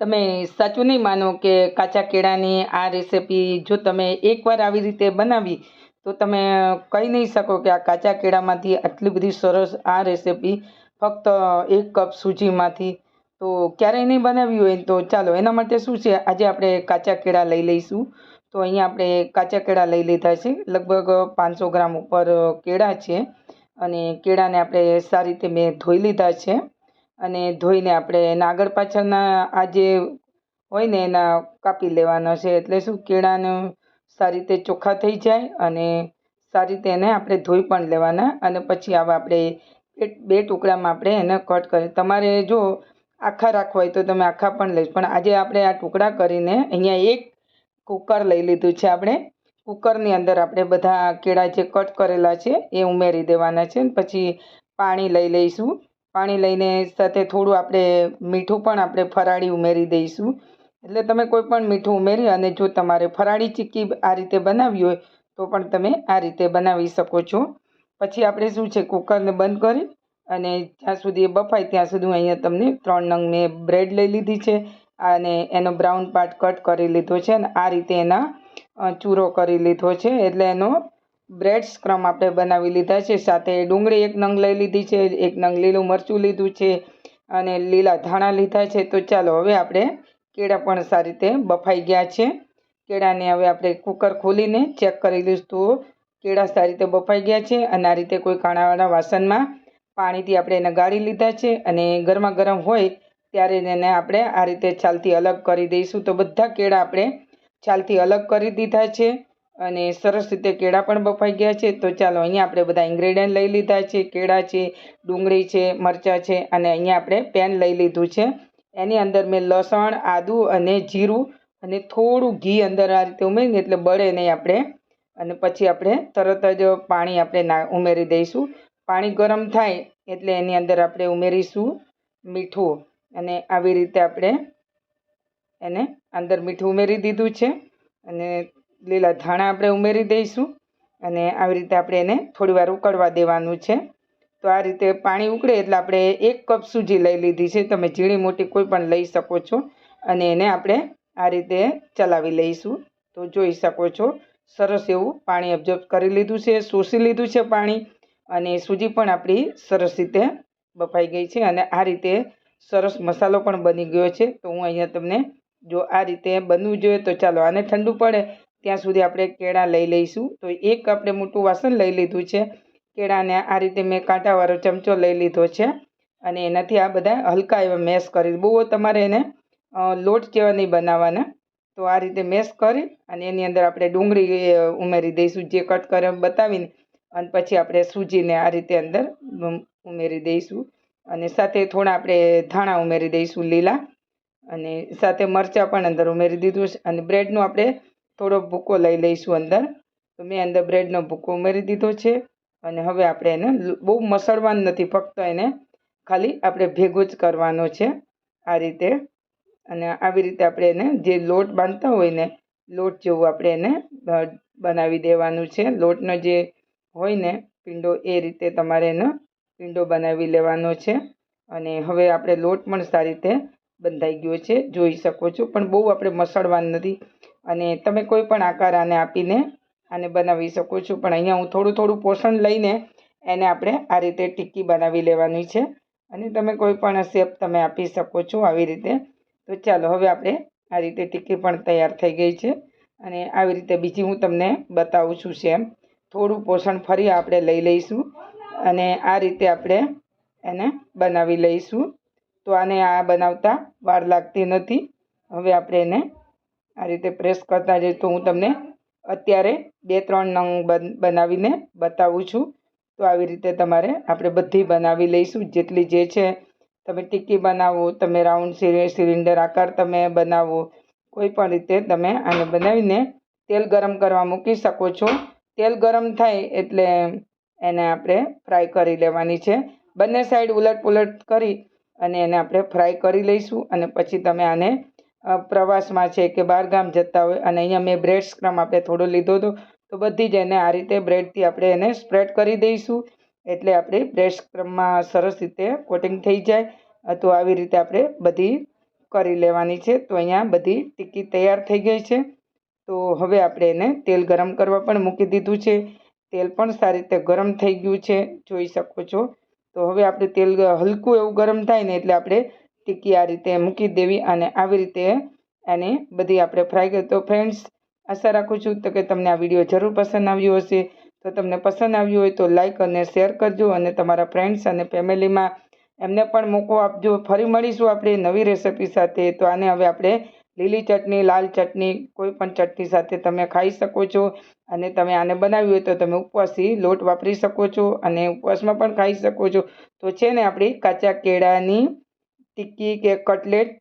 તમે સાચું નહીં માનો કે કાચા કેળાની આ રેસિપી જો તમે એકવાર આવી રીતે બનાવી, તો તમે કહી નહીં શકો કે આ કાચા કેળામાંથી આટલી બધી સરસ આ રેસીપી ફક્ત એક કપ સૂજીમાંથી. તો ક્યારેય નહીં બનાવી હોય તો ચાલો, એના માટે શું છે? આજે આપણે કાચા કેળા લઈ લઈશું. તો અહીંયા આપણે કાચા કેળા લઈ લીધા છે. લગભગ પાંચસો ગ્રામ ઉપર કેળા છે. અને કેળાને આપણે સારી રીતે મેં ધોઈ લીધા છે. અને ધોઈને આપણે એના આગળ પાછળના આ જે હોય ને એના કાપી લેવાના છે, એટલે શું કેળાનું સારી રીતે ચોખ્ખા થઈ જાય અને સારી રીતે એને આપણે ધોઈ પણ લેવાના અને પછી આવા આપણે બે ટુકડામાં આપણે એને કટ કરી, તમારે જો આખા રાખવા હોય તો તમે આખા પણ લઈશ પણ આજે આપણે આ ટુકડા કરીને અહીંયા એક કુકર લઈ લીધું છે આપણે, કુકરની અંદર આપણે બધા કેળા જે કટ કરેલા છે એ ઉમેરી દેવાના છે, પછી પાણી લઈ લઈશું. પાણી લઈને સાથે થોડું આપણે મીઠું પણ આપણે ફરાળી ઉમેરી દઈશું. એટલે તમે કોઈ પણ મીઠું ઉમેરી અને જો તમારે ફરાળી ચીક્કી આ રીતે બનાવવી હોય, તો પણ તમે આ રીતે બનાવી શકો છો. પછી આપણે શું છે કુકરને બંધ કરી અને જ્યાં સુધી એ બફાય ત્યાં સુધી હું અહીંયા તમને ત્રણ નંગ મેં બ્રેડ લઈ લીધી છે અને એનો બ્રાઉન પાર્ટ કટ કરી લીધો છે અને આ રીતે એના ચૂરો કરી લીધો છે. એટલે એનો બ્રેડ સ્ક્રમ આપણે બનાવી લીધા છે. સાથે ડુંગળી એક નંગ લઈ લીધી છે. એક નંગ લીલું મરચું લીધું છે અને લીલા ધાણા લીધા છે. તો ચાલો હવે આપણે કેળા પણ સારી રીતે બફાઈ ગયા છે. કેળાને હવે આપણે કુકર ખોલીને ચેક કરી લઈશું તો કેળા સારી રીતે બફાઈ ગયા છે અને આ રીતે કોઈ કાણાવાળા વાસણમાં પાણીથી આપણે એને ગાળી લીધા છે અને ગરમા ગરમ હોય ત્યારે એને આપણે આ રીતે છાલથી અલગ કરી દઈશું. તો બધા કેળા આપણે છાલથી અલગ કરી દીધા છે. અને સરસ રીતે કેળા પણ બફાઈ ગયા છે. તો ચાલો અહીંયા આપણે બધા ઇન્ગ્રેડિયન્ટ લઈ લીધા છે. કેળા છે, ડુંગળી છે, મરચાં છે અને અહીંયા આપણે પેન લઈ લીધું છે. એની અંદર મેં લસણ, આદું અને જીરું અને થોડું ઘી અંદર આ રીતે ઉમેરીને એટલે બળે નહીં આપણે. અને પછી આપણે તરત જ પાણી આપણે ના ઉમેરી દઈશું. પાણી ગરમ થાય એટલે એની અંદર આપણે ઉમેરીશું મીઠું. અને આવી રીતે આપણે એને અંદર મીઠું ઉમેરી દીધું છે. અને લીલા ધાણા આપણે ઉમેરી દઈશું અને આવી રીતે આપણે એને થોડીવાર ઉકળવા દેવાનું છે. તો આ રીતે પાણી ઉકળે એટલે આપણે એક કપ સૂજી લઈ લીધી છે. તમે ઝીણી મોટી કોઈ પણ લઈ શકો છો અને એને આપણે આ રીતે ચલાવી લઈશું. તો જોઈ શકો છો, સરસ એવું પાણી અબ્ઝર્વ કરી લીધું છે, શોષી લીધું છે પાણી અને સૂજી પણ આપણી સરસ રીતે બફાઈ ગઈ છે અને આ રીતે સરસ મસાલો પણ બની ગયો છે. તો હું અહીંયા તમને જો આ રીતે બનવું જોઈએ તો ચાલો આને ઠંડુ પડે ત્યાં સુધી આપણે કેળા લઈ લઈશું. તો એક આપણે મોટું વાસણ લઈ લીધું છે. કેળાને આ રીતે મેં કાંટાવાળો ચમચો લઈ લીધો છે. અને એનાથી આ બધા હલકા એવા મેશ કરી બહુ તમારે એને લોટ જેવા નહીં બનાવવાના. તો આ રીતે મેશ કરી અને એની અંદર આપણે ડુંગળી ઉમેરી દઈશું જે કટ કરે બતાવીને. અને પછી આપણે સૂજીને આ રીતે અંદર ઉમેરી દઈશું. અને સાથે થોડા આપણે ધાણા ઉમેરી દઈશું લીલા. અને સાથે મરચાં પણ અંદર ઉમેરી દીધું છે. અને બ્રેડનું આપણે થોડો ભૂકો લઈ લઈશું અંદર. તો મેં અંદર બ્રેડનો ભૂકો ઉમેરી દીધો છે. અને હવે આપણે એને બહુ મસળવાનું નથી, ફક્ત એને ખાલી આપણે ભેગું જ કરવાનો છે આ રીતે. અને આવી રીતે આપણે એને જે લોટ બાંધતા હોય ને, લોટ જેવું આપણે એને બનાવી દેવાનું છે. લોટનો જે હોય ને, પીંડો, એ રીતે તમારે એનો પીંડો બનાવી લેવાનો છે. અને હવે આપણે લોટ પણ સારી રીતે બંધાઈ ગયો છે. જોઈ શકો છો, પણ બહુ આપણે મસળવાનું નથી. અને તમે કોઈ પણ આકાર આને આપીને આને બનાવી શકો છો. પણ અહીંયા હું થોડું થોડું પોષણ લઈને એને આપણે આ રીતે ટીક્કી બનાવી લેવાની છે. અને તમે કોઈ પણ શેપ તમે આપી શકો છો આવી રીતે. તો ચાલો હવે આપણે આ રીતે ટિક્કી પણ તૈયાર થઈ ગઈ છે. અને આવી રીતે બીજી હું તમને બતાવું છું શેમ થોડું પોષણ ફરી આપણે લઈ લઈશું. અને આ રીતે આપણે એને બનાવી લઈશું. તો આને આ બનાવતા વાર લાગતી નથી. હવે આપણે એને આ રીતે પ્રેસ કરતા જઈએ તો હું તમને અત્યારે બે ત્રણ નંગ બનાવીને બતાવું છું. તો આવી રીતે તમારે આપણે બધી બનાવી લઈશું. જેટલી જે છે, તમે ટીકી બનાવો, તમે રાઉન્ડ સિલિન્ડર આકાર તમે બનાવો, કોઈ પણ રીતે તમે આને બનાવીને તેલ ગરમ કરવા મૂકી શકો છો. તેલ ગરમ થાય એટલે એને આપણે ફ્રાય કરી લેવાની છે. બંને સાઈડ ઉલટ પુલટ કરી અને એને આપણે ફ્રાય કરી લઈશું અને પછી તમે આને પ્રવાસમાં છે કે બહાર ગામ જતા હોય અને અહીંયા મેં બ્રેડ સ્ક્રમ આપણે થોડો લીધો હતો, તો બધી જ એને આ રીતે બ્રેડથી આપણે એને સ્પ્રેડ કરી દઈશું. એટલે આપણે બ્રેડ સ્ક્રમમાં સરસ રીતે કોટિંગ થઈ જાય. તો આવી રીતે આપણે બધી કરી લેવાની છે. તો અહીંયા બધી ટિક્કી તૈયાર થઈ ગઈ છે. તો હવે આપણે એને તેલ ગરમ કરવા પણ મૂકી દીધું છે. તેલ પણ સારી રીતે ગરમ થઈ ગયું છે. જોઈ શકો છો. તો હવે આપણે તેલ હલકું એવું ગરમ થાય ને એટલે આપણે ટિક્કી આ રીતે મૂકી દેવી અને આવી રીતે એને બધી આપણે ફ્રાય કરી. તો ફ્રેન્ડ્સ આશા રાખું છું તો કે તમને આ વીડિયો જરૂર પસંદ આવ્યો હશે. તો તમને પસંદ આવ્યું હોય તો લાઇક અને શેર કરજો અને તમારા ફ્રેન્ડ્સ અને ફેમિલીમાં એમને પણ મોકો આપજો. ફરી મળીશું આપણે નવી રેસિપી સાથે. તો આને હવે આપણે લીલી ચટણી, લાલ ચટણી, કોઈ પણ ચટણી સાથે તમે ખાઈ શકો છો. અને તમે આને બનાવ્યું હોય તો તમે ઉપવાસી લોટ વાપરી શકો છો અને ઉપવાસમાં પણ ખાઈ શકો છો. તો છે ને આપણી કાચા કેળાની ટિક્કી કે કટલેટ?